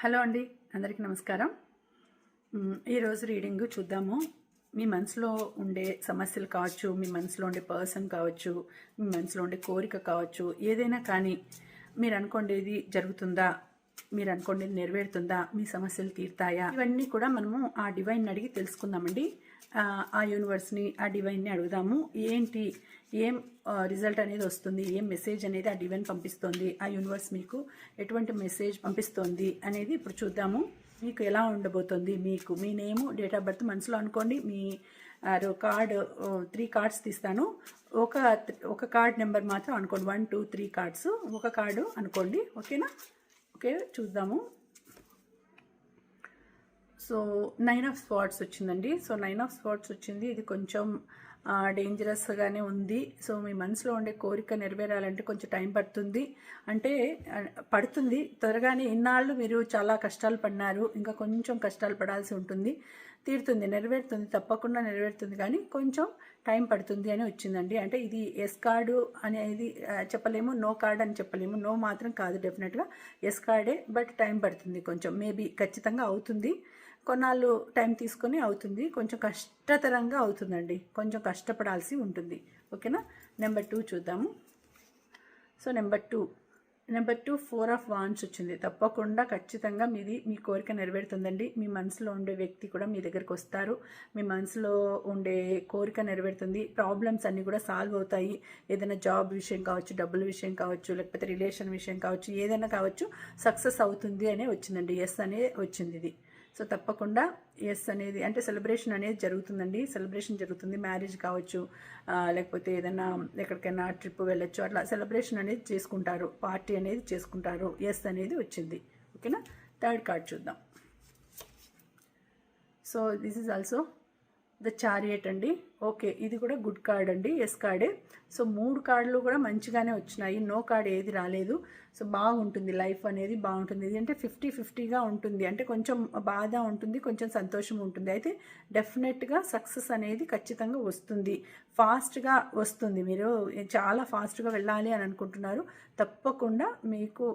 Hello అండి అందరికీ నమస్కారం. ఈరోజు రీడింగ్ చూద్దాము. మీ మనసులో ఉండే సమస్యలు కావచ్చు మీ మనసులో ఉండే పర్సన్ కావచ్చు మీ మనసులో ఉండే కోరిక కావచ్చు ఏదైనా కానీ మీరు అనుకోండేది జరుగుతుందా? మీరు అనుకోండేది నెరవేరుతుందా? మీ సమస్యలు తీరుతాయా? ఇవన్నీ కూడా మనము ఆ డివైన్ అడిగి తెలుసుకుందామండి. ఆ, యూనివర్స్ని ఆ డివైన్ని అడుగుదాము. ఏంటి ఏం రిజల్ట్ అనేది వస్తుంది? ఏం మెసేజ్ అనేది ఆ డివైన్ పంపిస్తోంది? ఆ యూనివర్స్ మీకు ఎటువంటి మెసేజ్ పంపిస్తోంది అనేది ఇప్పుడు చూద్దాము. మీకు ఎలా ఉండబోతుంది? మీకు మీ నేము డేట్ ఆఫ్ బర్త్ మనసులో అనుకోండి. మీ కార్డ్ త్రీ కార్డ్స్ తీస్తాను. ఒక ఒక కార్డ్ నెంబర్ మాత్రం అనుకోండి. వన్ టూ త్రీ కార్డ్స్ ఒక కార్డు అనుకోండి. ఓకేనా ఓకే చూద్దాము. సో నైన్ ఆఫ్ స్పాట్స్ వచ్చిందండి. సో నైన్ ఆఫ్ స్పాట్స్ వచ్చింది. ఇది కొంచెం డేంజరస్గానే ఉంది. సో మీ మనసులో ఉండే కోరిక నెరవేరాలంటే కొంచెం టైం పడుతుంది. అంటే పడుతుంది. త్వరగానే ఇన్నాళ్ళు మీరు చాలా కష్టాలు పడినారు. ఇంకా కొంచెం కష్టాలు పడాల్సి ఉంటుంది. తీరుతుంది నెరవేరుతుంది తప్పకుండా నెరవేరుతుంది. కానీ కొంచెం టైం పడుతుంది అని వచ్చిందండి. అంటే ఇది ఎస్ కార్డు అనేది చెప్పలేము నో కార్డ్ అని చెప్పలేము. నో మాత్రం కాదు డెఫినెట్గా ఎస్ కార్డే బట్ టైం పడుతుంది కొంచెం. మేబీ ఖచ్చితంగా అవుతుంది. కొన్నాళ్ళు టైం తీసుకొని అవుతుంది. కొంచెం కష్టతరంగా అవుతుందండి. కొంచెం కష్టపడాల్సి ఉంటుంది. ఓకేనా? నెంబర్ టూ చూద్దాము. So number two number two four of wands వచ్చింది. తప్పకుండా ఖచ్చితంగా మీది మీ కోరిక నెరవేరుతుందండి. మీ మనసులో ఉండే వ్యక్తి కూడా మీ దగ్గరికి వస్తారు. మీ మనసులో ఉండే కోరిక నెరవేరుతుంది. ప్రాబ్లమ్స్ అన్నీ కూడా సాల్వ్ అవుతాయి. ఏదైనా జాబ్ విషయం కావచ్చు డబ్బుల విషయం కావచ్చు లేకపోతే రిలేషన్ విషయం కావచ్చు ఏదైనా కావచ్చు సక్సెస్ అవుతుంది అనే వచ్చిందండి. ఎస్ అనే వచ్చింది ఇది. సో తప్పకుండా ఎస్ అనేది అంటే సెలబ్రేషన్ అనేది జరుగుతుందండి. సెలబ్రేషన్ జరుగుతుంది. మ్యారేజ్ కావచ్చు లేకపోతే ఏదైనా ఎక్కడికైనా ట్రిప్ వెళ్ళొచ్చు అట్లా సెలబ్రేషన్ అనేది చేసుకుంటారు. పార్టీ అనేది చేసుకుంటారు. ఎస్ అనేది వచ్చింది. ఓకేనా థర్డ్ కార్డ్ చూద్దాం. So this is also the chariot అండి. ఓకే ఇది కూడా గుడ్ కార్డ్ అండి. ఎస్ కార్డే. సో మూడు కార్డులు కూడా మంచిగానే వచ్చినాయి. నో కార్డ్ ఏది రాలేదు. సో బాగుంటుంది. లైఫ్ అనేది బాగుంటుంది. ఇది అంటే ఫిఫ్టీ ఫిఫ్టీగా ఉంటుంది. అంటే కొంచెం బాధ ఉంటుంది కొంచెం సంతోషం ఉంటుంది. అయితే డెఫినెట్గా సక్సెస్ అనేది ఖచ్చితంగా వస్తుంది. ఫాస్ట్గా వస్తుంది. మీరు చాలా ఫాస్ట్గా వెళ్ళాలి అని అనుకుంటున్నారు. తప్పకుండా మీకు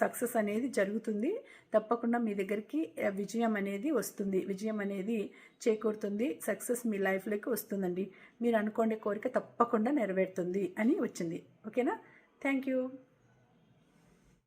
సక్సెస్ అనేది జరుగుతుంది. తప్పకుండా మీ దగ్గరికి విజయం అనేది వస్తుంది. విజయం అనేది చేకూరుతుంది. సక్సెస్ మీ లైఫ్లోకి వస్తుందండి. మీరు అనుకోండి కోరిక తప్పకుండా నెరవేరుతుంది అని వచ్చింది. ఓకేనా? Thank you.